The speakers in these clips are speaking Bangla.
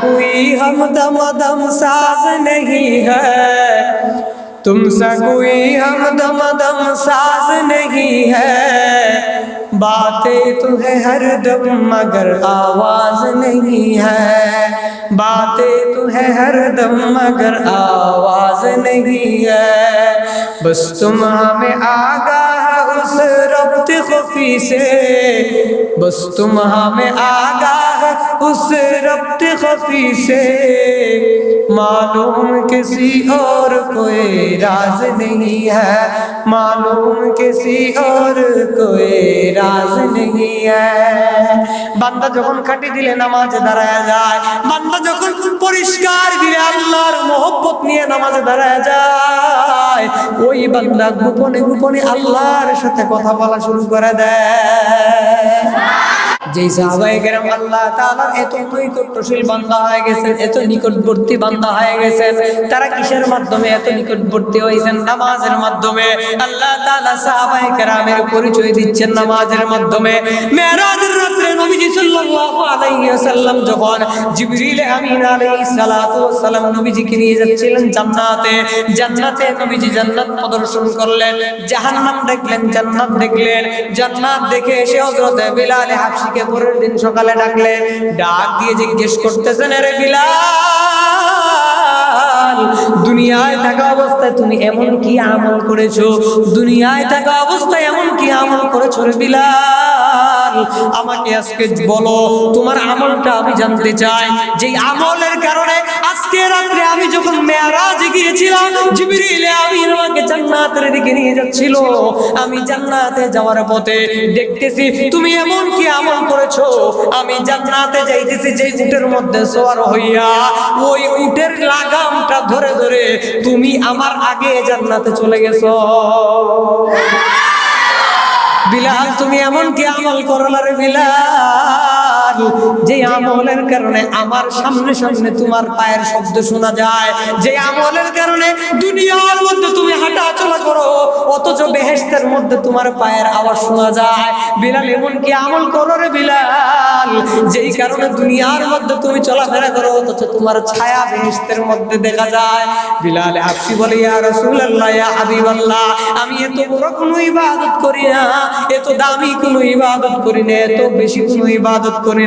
کوئی ہم دم دم ساز نہیں ہے۔ تم سا کوئی ہم دم دم ساز نہیں ہے۔ باتیں تو ہے ہر دم مگر آواز نہیں ہے۔ باتیں تو ہے ہر دم مگر آواز نہیں ہے۔ بس تم ہمیں آگاہ रब्त खुफी से बस तुम हमें आगाह उस रब्त खफी से मालूम किसी और कोई राज नहीं है मालूम किसी और कोई राज नहीं है বান্দা যখন খাটি দিলে নামাজে দাঁড়ায় যায় বান্দা যখন পরিষ্কার দিলে আল্লাহর মোহব্বত নিয়ে নামাজে দাঁড়ায় যায় ওই বান্দা গোপনে গোপনে আল্লাহর সাথে কথা বলা শুরু করে দেয়। এত হয়ে হয়ে তারা কিসের মাধ্যমে এত হয়েছেন? নামাজের মাধ্যমে। আল্লাহ পরিচয় দিচ্ছেন নামাজের মাধ্যমে। রাত্রে নবীজি সাল্লাল্লাহু আলাইহি ওয়াসাল্লাম যখন জিবরিল আমিন আলাইহিস সালাতু নবীজিকে নিয়ে যাচ্ছিলেন জান্নাতে জান্নাতে নবীজি জান্নাত প্রদর্শন করলেন, জাহান্নাম দেখলেন, জান্নাত দেখলেন, জান্নাত দেখে এসে হযরতে বিলাল হাবশিকে পরের দিন সকালে ডাকলেন, ডাক দিয়ে জিজ্ঞেস করতেছেন, আরে বিলাল, দুনিয়ায় থাকা অবস্থায় তুমি এমন কি আমল করেছ? দুনিয়ায় থাকা অবস্থায় এমন কি আমল করেছ রে বিলাল? আমাকে আজকে বলো, তোমার আমলটা আমি জানতে চাই। যে আমলের কারণে আজকে রাত্রে আমি যখন মেয়ারাজে গিয়েছিলাম জিবরিল আমি আমাকে জান্নাতের দিকে নিয়ে যাচ্ছিল। আমি জান্নাতে যাওয়ার পথে দেখতেছি, তুমি এমন কি আমল করেছ? আমি জান্নাতে যাইতেছি যে উটের মধ্যে সোয়ার হইয়া, ওই উটের লাগামটা ধরে ধরে তুমি আমার আগে জান্নাতে চলে গেছো। বিলাল তুমি এমন কি আমল করলা রে বিলাল। যে আমলের কারণে আমার সামনে সামনে তোমার পায়ের শব্দ শোনা যায়, যে আমলের কারণে দুনিয়ার মধ্যে তুমি হাঁটা চলা করো, অথচ বেহেশতের মধ্যে তোমার পায়ের আওয়াজ শোনা যায়। বিলাল আমল করো রে বিলাল? যেই কারণে দুনিয়ার মধ্যে তুমি চলাফেরা করো, অথচ তোমার ছায়া বেহেশতের মধ্যে দেখা যায়। বিলাল হাফসি বলে, ইয়া ইয়া হাবিবাল্লাহ, আমি এত বড় কোনো ইবাদত করি না, এত দামি কোনো ইবাদত করি না, এত বেশি কোনো ইবাদত করি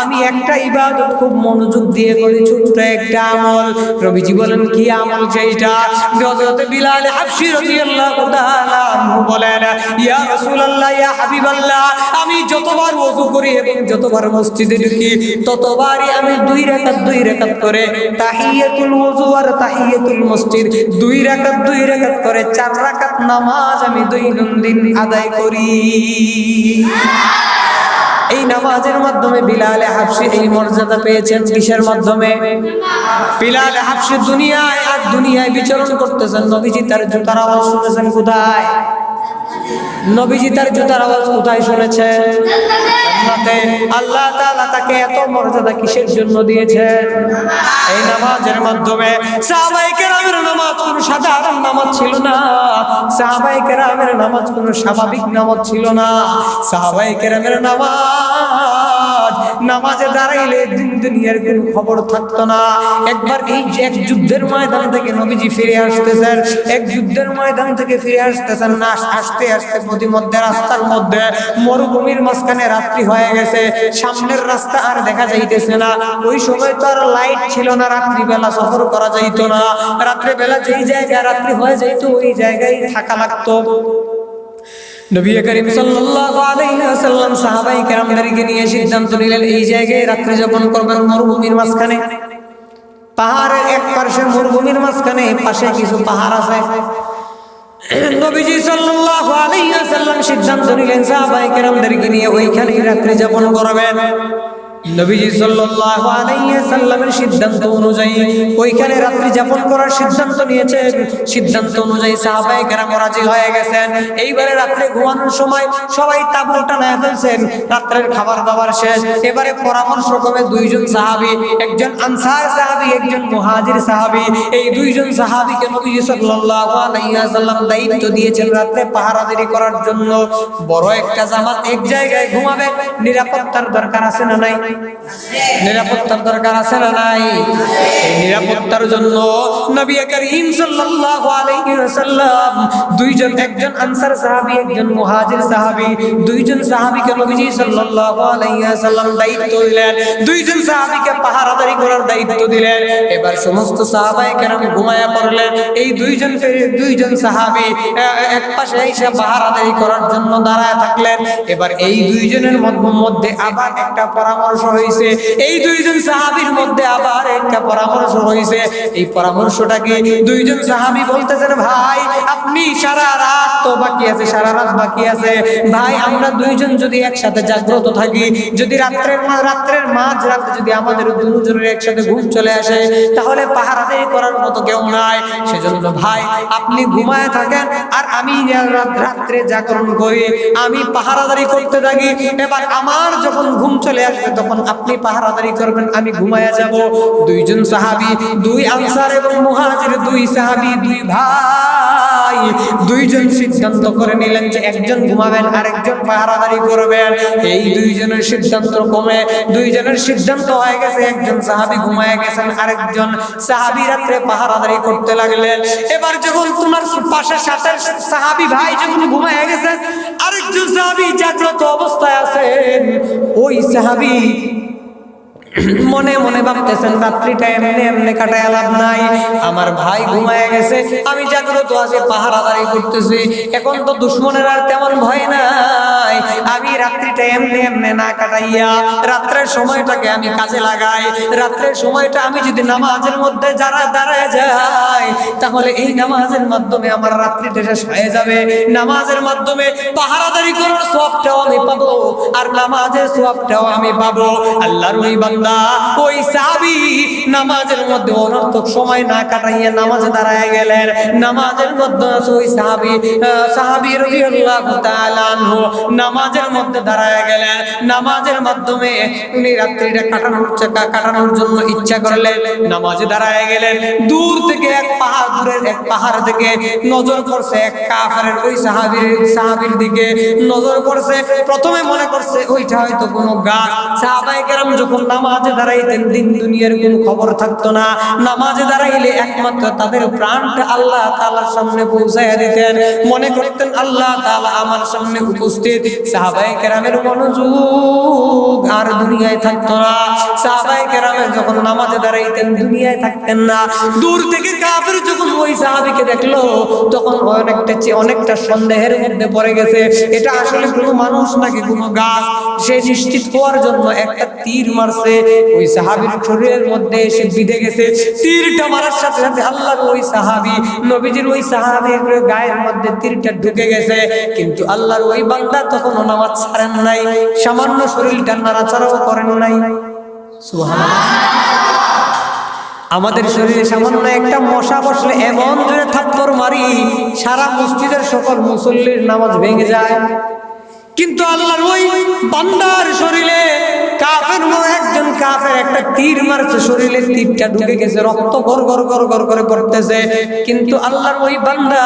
আমি একটা ইবাদত খুব মনোযোগ দিয়ে করি, ছোট্ট একটা আমল। রবিজি বলেন, কি আমল সেইটা হযরত বিলাল হাবশি রাদিয়াল্লাহু তাআলা বলেন, ইয়া রাসূলুল্লাহ, ইয়া হাবিবাল্লাহ, আমি যতবার ওযু করি এবং যতবার মসজিদে ঢুকি, ততবারই আমি দুই রাকাত দুই রাকাত করে তাহিয়াতুল ওযু আর তাহিয়াতুল মসজিদ, দুই রাকাত দুই রাকাত করে চার রাকাত নামাজ আমি দৈনন্দিন আদায় করি। এই নামাজের মাধ্যমে বিলালে হাফসি এই মর্যাদা পেয়েছেন কিসের মাধ্যমে? বিলালে হাফসি দুনিয়ায় আর দুনিয়ায় বিচরণ করতেছেন। নবীজি তার জুতার আওয়াজ শুনেছেন কোথায়? নবীজি তার জুতার আওয়াজ কোথায় শুনেছেন? আল্লাহ তাকে এত মর্যাদা কিসের জন্য দিয়েছেন? এই নামাজের মাধ্যমে নামাজ কোনো সাধারণ নামাজ ছিল না। সাহাবাই কেরামের নামাজ কোনো স্বাভাবিক নামাজ ছিল না। সাহাবাই কেরামের নামাজ নামাজে দাঁড়াইলে দিন দুনিয়ার কোনো খবর থাকতো না। একবার এই এক যুদ্ধের ময়দান থেকে নবীজি ফিরে আসতেছেন, এক যুদ্ধের ময়দান থেকে ফিরে আসতেছেন, না, আসতে আসতে প্রতিমধ্যে রাস্তার মধ্যে মরুভূমির মাঝখানে রাত্রি হয়ে গেছে, সামনের রাস্তা আর দেখা যাইতেছে না। ওই সময় তো আর লাইট ছিল না, রাত্রিবেলা সফর করা যাইতো না। রাত্রিবেলা যেই জায়গায়, রাত্রি হয়ে যাইতো, ওই জায়গায় থাকা লাগতো। নবী করিম সাল্লাল্লাহু আলাইহি ওয়াসাল্লাম সাহাবাই کرامদেরকে নিয়ে সিদ্ধান্ত নিলেন, এই জায়গায় রাত্রি যাপন করবেন মরুভূমির মাঝখানে, পাহাড়ের এক পাশে মরুভূমির মাঝখানে পাশে কিছু পাহাড় আছে। নবীজি সাল্লাল্লাহু আলাইহি ওয়াসাল্লাম সিদ্ধান্ত নিলেন, সাহাবাই کرامদেরকে নিয়ে ওইখানেই রাত্রি যাপন করবেন। নবীজি সাল্লাল্লাহু সিদ্ধান্ত অনুযায়ী ওইখানে রাত্রি যাপন করার সিদ্ধান্ত নিয়েছেন। সিদ্ধান্ত অনুযায়ী সাহাবায়ে কেরাম রাজি হয়ে গেছেন। এইবারে রাত্রে ঘুমানোর সময় সবাই তাঁবু টানায় ফেলছেন। খাবার দাবার শেষ। এবারে পরামর্শ দুইজন সাহাবী, একজন আনসার সাহাবী, একজন মুহাজির সাহাবী। এই দুইজন সাহাবীকে নবীজি সাল্লাল্লাহু আলাইহি সাল্লাম দায়িত্ব দিয়েছেন রাত্রে পাহারাদারি করার জন্য। বড় একটা জামাত এক জায়গায় ঘুমাবে। নিরাপত্তার দরকার আছে না নাই? নিরাপত্তার দরকার আছে না নাই? নিরাপত্তার জন্য নবী করিম সাল্লাল্লাহু আলাইহি ওয়াসাল্লাম দুইজন, একজন আনসার সাহাবী, একজন মুহাজির সাহাবী, দুইজন সাহাবীকে নবীজি সাল্লাল্লাহু আলাইহি ওয়াসাল্লাম দায়িত্ব দিলেন। দুইজন সাহাবীকে পাহারাদারি করার দায়িত্ব দিলেন। এবার সমস্ত সাহাবায়ে কেরাম ঘুমায়া পড়লেন। এই দুইজন দুইজন সাহাবী এক পাশে এসে পাহারাদারি করার জন্য দাঁড়ায় থাকলেন। এবার এই দুইজনের মধ্যে আবার একটা পরামর্শ হয়েছে এই দুইজন সাহাবীর মধ্যে আবার একটা পরামর্শ হয়েছে এই পরামর্শটা কি দুইজন সাহাবী বলতেছেন, ভাই, আপনি সারা রাত তো বাকি আছে? সারা রাত বাকি আছে। ভাই, আমরা দুইজন যদি একসাথে জাগ্রত থাকি, যদি রাত্রের রাত্রের মাঝ রাতে যদি আমাদের দুজনের একসাথে ঘুম চলে আসে, তাহলে পাহারাদারি করার মতো কেউ নাই। সেজন্য, ভাই, আপনি ঘুমায় থাকেন আর আমি রাত- রাত্রে জাগরণ করি। আমি পাহারাদারি করতে থাকি। এবার আমার যখন ঘুম চলে আসবে, তখন আপনি পাহারাদারি করবেন, আমি ঘুমায়া যাব। দুইজন সাহাবি, দুই আনসার এবং মুহাজির, দুই সাহাবী, দুই ভাই, দুইজন সিদ্ধান্ত করে নিলেন যে একজন ঘুমাবেন, আরেকজন পাহারাদারি করবেন। এই দুইজনের সিদ্ধান্ত কমে, দুইজনের সিদ্ধান্ত হয়ে গেছে, একজন সাহাবি ঘুমায় গেছেন, আরেকজন সাহাবি রাত্রে পাহারাদারি করতে লাগলেন। এবার যখন তোমার পাশে সাথে সাহাবী ভাই যখন ঘুমায় গেছেন আরেকজন সাহাবি জাগ্রত অবস্থায় আছেন, ওই সাহাবী মনে মনে ভাবতেছেন, রাত্রিটা এমনি এমনি কাটায় লাভ নাই। আমার ভাই ঘুমায় গেছে, আমি জাগ্রত আছি, পাহারাদারি করতেছি। এখন তো দুশ্মনের আর তেমন ভয় নাই। আমি রাত্রিটা এমনি এমনি না কাটাইয়া, রাত্রের সময়টাকে আমি কাজে লাগাই। রাত্রের সময়টা আমি যদি নামাজের মধ্যে যারা দাঁড়ায় যাই তাহলে এই নামাজের মাধ্যমে আমার রাত্রিটা শেষ হয়ে যাবে। নামাজের মাধ্যমে পাহারাদারি করার সবটাও আমি পাবো, আর নামাজের সবটাও আমি পাবো। আল্লাহর ওই বান্দা ওই সাহাবী নামাজের মধ্যে অনর্থক সময় না কাটাইয়া নামাজে দাঁড়ায় গেলেন। নামাজের মধ্যে ওই সাহাবী আহ, সাহাবী রাদিয়াল্লাহু তাআলা আনহু। নামাজের মধ্যে দাঁড়ায় গেলেন। নামাজের মাধ্যমে উনি রাত্রিটা কাটানোর কা- কাটানোর জন্য ইচ্ছা করলেন। নামাজে দাঁড়ায় গেলেন। দূর থেকে এক পাহাড় দূরের এক পাহাড় থেকে নজর করছে এক কাফেরের ওই সাহাবীর সাহাবীর দিকে নজর করছে প্রথমে মনে করছে ওইটা হয়তো কোনো গাছ। সাহাবায়ে কেরাম যখন নামাজে দাঁড়াইতেন, দিন দুনিয়ার কোনো খবর থাকতো না। নামাজে দাঁড়াইলে একমাত্র তাদের প্রাণটা আল্লাহ তাআলার সামনে পৌঁছাইয়া দিতেন। মনে করতেন আল্লাহ তাআলা আমার সামনে উপস্থিত। সাহাবায়ে কেরামের মনোযোগ আর দুনিয়ায় থাকতো না। সাহাবায়ে কেরামের যখন নামাজে দাঁড়াইতেন, দুনিয়ায় থাকতেন না। দূর থেকে কাফের যখন ওই সাহাবীকে দেখল, তখন অনেকটা অনেকটা সন্দেহের মধ্যে পড়ে গেছে। এটা আসলে কোনো মানুষ নাকি কোনো গাছ? সে নিশ্চিত হওয়ার জন্য একটা তীর মারছে। ওই সাহাবীর শরীরের মধ্যে এসে বিঁধে গেছে। তীরটা মারার সাথে সাথে আল্লাহর ওই সাহাবী, নবীজির ওই সাহাবীর গায়ের মধ্যে তীরটা ঢুকে গেছে। কিন্তু আল্লাহর ওই বান্দা তখনও নামাজ ছাড়েন নাই, সামান্য শরীরটা নাড়াচাড়াও করেন নাই। আমাদের শরীরে সামান্য একটা মশা বসলে এমন জোরে থাপ্পড় মারি, সারা মসজিদের সকল মুসল্লির নামাজ ভেঙে যায়। কিন্তু আল্লাহর ওই বান্দার শরীরে কাফের মতো একজন কাফের, একটা তীর মারছে শরীরে, তীরটা ঢুকে গেছে, রক্ত গর গর গর গর করে পড়তেছে। কিন্তু আল্লাহর ওই বান্দা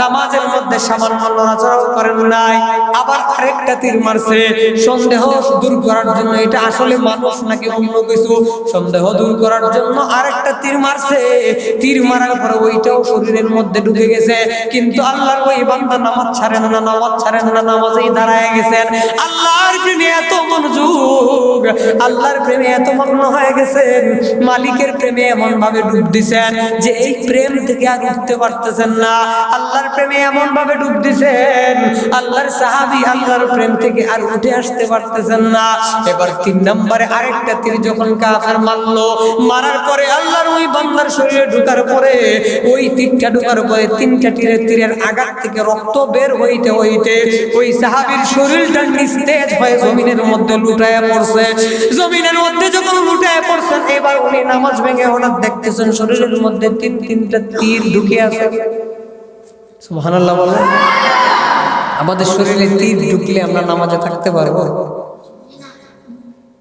নামাজের মধ্যে সামান্য নড়াচড়াও করেন নাই, আবার আরেকটা তীর মারছে। সন্দেহ দূর করার জন্য এটা আসলে মানুষ নাকি অন্য কিছু? সন্দেহ দূর করার জন্য আরেকটা তীর মারছে। তীর মারার পরে ওইটাও শরীরের মধ্যে ঢুকে গেছে। কিন্তু আল্লাহর ওই বান্দা নামাজ ছাড়েন না, নামাজ ছাড়েন না, নামাজেই দাঁড়ায় গেছেন। আল্লাহর প্রেমে এত মনোযোগ, আল্লাহর প্রেমে এত মগ্ন হয়ে গেছেন। মালিকের প্রেমে এমন ভাবে ডুব দিছেন যে এই প্রেম থেকে আর উঠতে পারতেছেন না। আল্লাহর প্রেমে এমন ভাবে ডুব দিছেন, আল্লাহর সাহাবি আল্লাহর প্রেম থেকে আর উঠে আসতে পারতেছেন না। এবার তিন নম্বরে আরেকটা তীর যখন কাফের মারলো, মারার পরে আল্লাহর ওই বান্দার শরীরে ঢুকার পরে, ওই তীরটা ঢুকার পরে তিনটা তীরের তীরের আঘাত থেকে রক্ত বের হইতে হইতে ওই সাহাবীর শরীরটা নিস্তেজ হয়ে জমিনের মধ্যে লুটায় পড়ছে। জমিনের মধ্যে যখন লুটায় পড়ছেন এবার উনি নামাজ ভেঙে হঠাৎ দেখতেছেন শরীরের মধ্যে তিন, তিনটা তীর ঢুকে আছে। সুবহানাল্লাহ বলে আমাদের শরীরে তীর ঢুকলে আমরা নামাজে থাকতে পারব?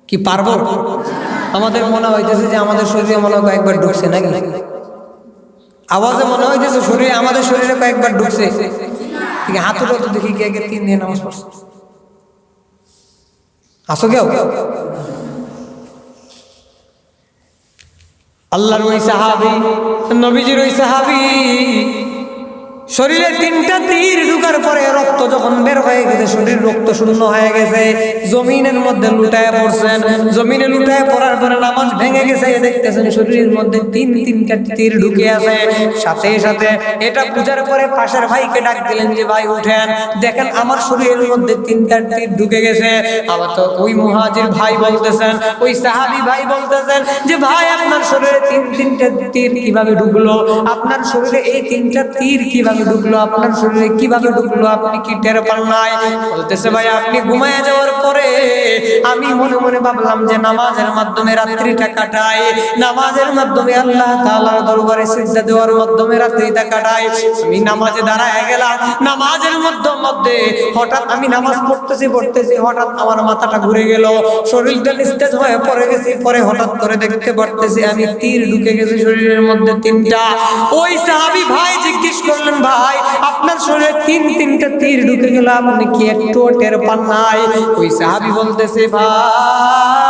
কি পারব? আমাদের মনে হইতেছে যে আমাদের শরীরে মনে হয় কয়েকবার ঢুকছে নাকি? আওয়াজে মনে হইতেছে শরীরে, আমাদের শরীরে কয়েকবার ঢুকছে। ঠিক হাত উঠে তো দেখি কে কে তিন দিয়ে নামাজ পড়ছে। আসো কেউ? আল্লাহর ওই সাহাবি, নবীজির ওই সাহাবি শরীরে তিনটা তীর ঢুকার পরে রক্ত যখন বের হয়ে গেছে, শরীর রক্ত শূন্য হয়ে গেছে। জমিনের মধ্যে লুটায় পড়ছেন। জমিনে লুটায় পড়ার পরে নামাজ ভেঙে গেছে। দেখতেছেন শরীরের মধ্যে তিন, তিনটা তীর ঢুকে আছে। সাথে সাথে এটা পূজার পরে পাশের ভাইকে ডাক দিলেন যে, ভাই, উঠেন। দেখেন আমার শরীরের মধ্যে তিনটা তীর ঢুকে গেছে। আবার তো ওই মুহাজির ভাই বলতেছেন, ওই সাহাবি ভাই বলতেছেন যে, ভাই, আপনার শরীরে তিন, তিনটা তীর কীভাবে ঢুকলো? আপনার শরীরে এই তিনটা তীর কীভাবে ঢুকলো, আপনার শরীরে কীভাবে ঢুকলো, আপনি কি টের পান নাই? বলতেছে, ভাই, আপনি ঘুমায় যাওয়ার পরে আমি মনে মনে ভাবলাম যে নামাজের মাধ্যমে রাত্রিটা কাটাই। নামাজের মাধ্যমে আল্লাহ তাআলার দরবারে সিজদা দেওয়ার মাধ্যমে রাত্রিটা কাটাই। আমি নামাজে দাঁড়ায় গেলাম। নামাজের মধ্যে মধ্যে হঠাৎ আমি নামাজ পড়তেছি পড়তেছি, হঠাৎ আমার মাথাটা ঘুরে গেল। শরীরটা নিস্তেজ হয়ে পড়ে গেছি। পরে হঠাৎ করে দেখতে পারতেছি আমি তীর ঢুকে গেছি শরীরের মধ্যে তিনটা। ওই সাহাবী ভাই জিজ্ঞেস করলেন ভাই আপনার শরীরে তিন, তিনটা তীর ঢুকে গেল, আপনি কি একটু টের পান নাই? ওই সাহাবি বলতেছে, ভাই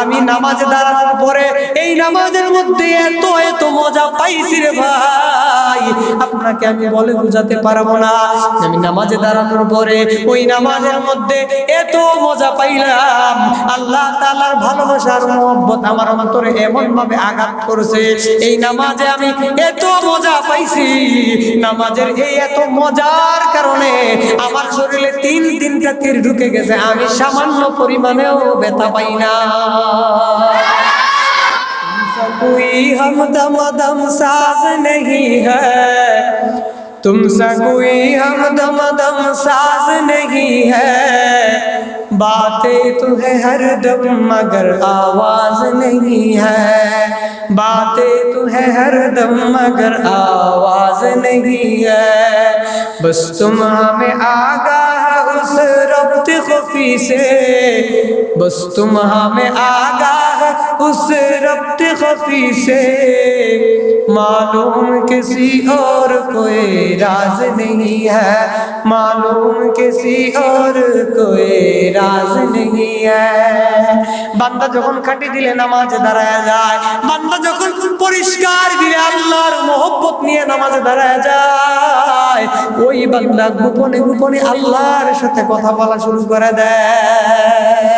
আমি নামাজে দাঁড়ানোর পরে এই নামাজের মধ্যে এত এত মজা পাইছি রে ভাই। আপনাকে আমি বলে বুঝাতে পারব না। আমি নামাজে দাঁড়ানোর পরে ওই নামাজের মধ্যে এত মজা পাইলাম। আল্লাহ তাআলার ভালোবাসার মোহব্বত আমার অন্তরে এমন ভাবে আঘাত করেছে। এই নামাজে আমি এত মজা পাইছি। নামাজের এই এত মজার কারণে আমার শরীরে তিন তিনটা তীর ঢুকে গেছে। আমি সামান্য পরিমাণেও ব্যথা পাই না। کوئی ہم دم دم ساز نہیں ہے۔ تم سا کوئی ہم دم دم ساز نہیں ہے۔ باتیں تو ہے ہر دم مگر آواز نہیں ہے۔ باتیں تو ہے ہر دم مگر آواز نہیں ہے۔ بس تم ہمیں آگاہ حسرت خفی سے۔ بس تم ہمیں آگاہ اس ربط خفی سے۔ मालूम किसी और कोई राज नहीं है मालूम किसी और कोई রাজ नहीं है বান্দা যখন খাটি দিলে নামাজে দাঁড়ায় যায় বান্দা যখন পরিষ্কার দিলে আল্লাহর মোহব্বত নিয়ে নামাজে দাঁড়ায় যায় ওই বান্দা গোপনে গোপনে আল্লাহর সাথে কথা বলা শুরু করে দেয়